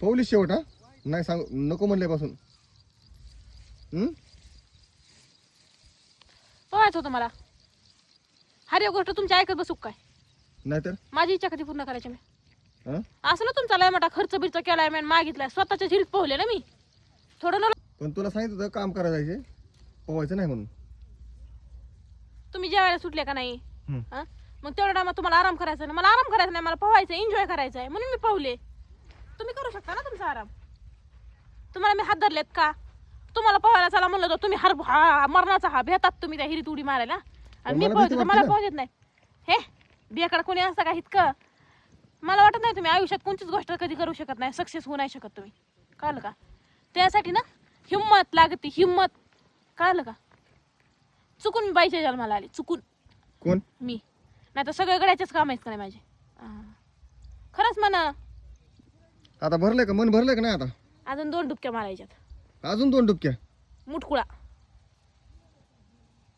पवली शेवट हा? नाही सांग नको म्हणल्यापासून. हम्म? पोहायचं होतं मला. हर एक गोष्ट तुमची ऐकत बसू काय? नाहीतर? माझी इच्छा कधी पूर्ण करायची मी. हा? असं ना तुमचा लय मोठा खर्च बिर्च केलाय मी मागितलाय. स्वतःच्या झिरीत पोहले ना मी. थोडं ना पण तुला सांगितलं होतं काम करायला जायचे पोवायचं नाही म्हणून. तुम्ही जेवायला सुटले का नाही? हम्म. हा? मग तेवढा टायमात तुम्हाला आराम करायचा नाही मला आराम करायचा नाही मला पोहायचं एन्जॉय करायचं आहे. म्हणून मी पावले तुम्ही करू शकता ना तुमचा आराम? तुम्हाला मी हात धरलेत का? तुम्हाला पोहायला चला म्हणलं तर तुम्ही हर हा मरणाचा हा भेतात तुम्ही त्या हिरीत उडी मारायला. आणि मी पोहते तर मला. पोहत नाही. हे बियाकडे कोणी असतं का इतकं? मला वाटत नाही तुम्ही आयुष्यात कोणतीच गोष्ट कधी करू शकत नाही सक्सेस होऊ नाही शकत तुम्ही. कळलं का? त्यासाठी ना हिंमत लागते हिंमत कळलं का? चुकून मी बाईच्या जन्माला आली चुकून. कोण? मी. नाही तर सगळे गड्याचेच काम आहेत का नाही माझे. खरंच म्हणा आता भरलंय का? मन भरलंय का नाही आता? अजून दोन डुबक्या मारायच्यात. अजून दोन डुबक्या? मुटकुळा.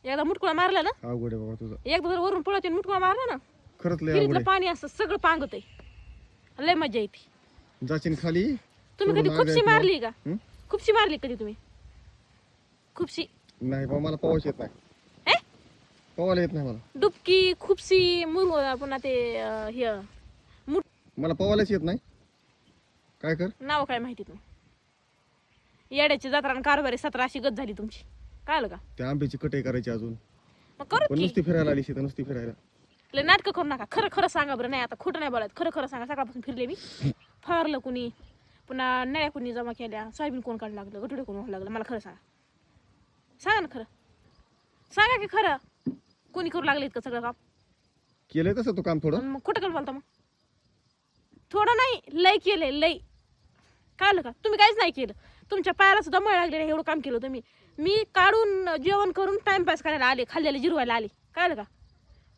एकदा मुटकुळा मारला ना? अवघड आहे बाबा तुझं. एकदा जर वरून पळत मुटकुळा मारला ना खरंच लय अवघड फिरीतलं पाणी असतं सगळं पांगत आहे लय मजा येते. आहे जाशील खाली तुम्ही कधी खुपशी. मारली का? हं? खुपशी मारली कधी तुम्ही? खुपशी. नाही बाबा मला पोवायचं येत नाही. पोवायला येत नाही मला. डुबकी खुपशी मुर पुन्हा ते अं, हे. मुठ मला पोवायलाच येत नाही. काय कर? नाव काय माहिती तुम्ही येड्याची जत्रा आणि कारभारी सतरा अशी गत झाली तुमची. कळलं का? त्या आंब्याची कटाई करायची अजून. मग करू पण की. नुसती फिरायला आली शेतात नुसती फिरायला. लय नाटकं करू नका. खरं खरं सांगा बरं. नाही आता खोटं नाही बोलायचं. खरं खरं सांगा. सकाळपासून फिरले मी. फवारलं कुणी. पुन्हा नळ्या कुणी जमा केल्या. सोयाबीन कोण काढलं लागलं? गटुडे कोण व्हायला लागलं? मला खरं सांगा. सांगा ना खरं. सांगा की खरं. कोणी करू लागले इतकं सगळं काम? केलंय तसं तू काम थोडं? आणि मग खोटं करून बोलता मग? थोडं नाही. लय केलंय. लय. कळलं का? तुम्ही काहीच नाही केलं. तुमच्या पायाला सुद्धा मळ लागले एवढं काम केलं तुम्ही. मी काढून जेवण करून टाइमपास करायला आले खाल्लेले जिरवायला आले. कळलं का?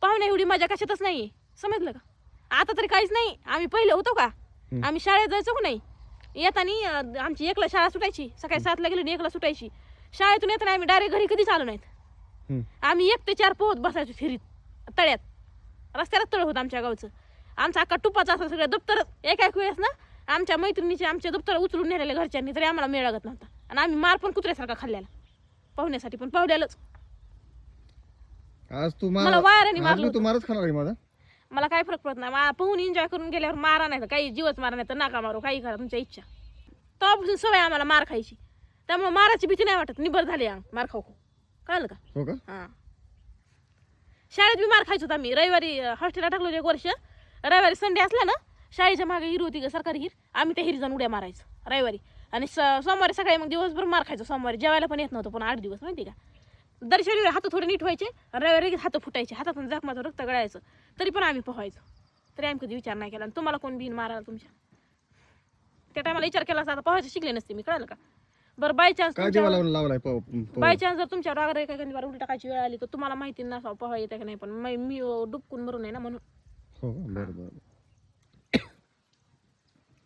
पाहुणे एवढी मजा कशातच नाही समजलं का? आता तरी काहीच नाही. आम्ही पहिले होतो का. आम्ही शाळेत जायचो का नाही? येताना आमची एकला शाळा सुटायची. सकाळी सातला गेली आणि एकला सुटायची. शाळेतून येताना आम्ही डायरेक्ट घरी कधीच आलो नाहीत. आम्ही एक ते चार पोहत बसायचो फिरीत तळ्यात. रस्त्यालाच तळ होतं आमच्या गावचं. आमचा अख्खा टुपाचा असं सगळं दप्तर एका एक वेळेस ना आमच्या मैत्रिणीचे आमच्या दप्तर उचलून नेलेले घरच्यांनी तरी आम्हाला मेळ लागत नव्हता. आणि आम्ही मार पण कुत्र्यासारखा खाल्ल्याला पाहुण्यासाठी पण पाहुण्यालाच आज तू मला वाऱ्याने आज मारलं तू मारच खाणार आहे माझा? मला काही फरक पडत नाही. मा पाहून एन्जॉय करून गेल्यावर मारा नाही तर काही जीवच मारा नाही तर नाका मारू काही करा तुमच्या इच्छा. तेव्हापासून सवय आम्हाला मार खायची. त्यामुळे माराची भीती नाही वाटत. निबर झाली अंग मार खाऊ खाऊ. कळलं का? हो का? हां. शाळेत बी मार खायचो होतो आम्ही. रविवारी हॉस्टेलला टाकलो होतो एक वर्ष. रविवारी संडे असला ना शाळेच्या मागे हिर होती ग सरकारी हिर आम्ही त्या हिरी जाऊन उड्या मारायचो रविवारी. आणि स सोमवारी सकाळी मग दिवसभर मार खायचो सोमवारी जेवायला पण येत नव्हतं पण आठ दिवस माहिती का? दर शनिवारी हात थोडे नीट व्हायचे आणि रविवारी हात फुटायचे हातातून जखमाचं रक्त गळायचं तरी पण आम्ही पोहायचो. तरी आम्ही कधी विचार नाही केला आणि तुम्हाला कोण बिन मारायला तुमच्या? त्या टायमाला विचार केला असता आता पोहायचं शिकले नसते मी कळलं का? बरं बाय चान्स बाय चान्स जर तुमच्या वगैरे काही कधी उलट टाकायची वेळ आली तर तुम्हाला माहिती नसावं पोहा येते का नाही पण मी डुबकून मरून आहे ना म्हणून. हो? बरं बरं.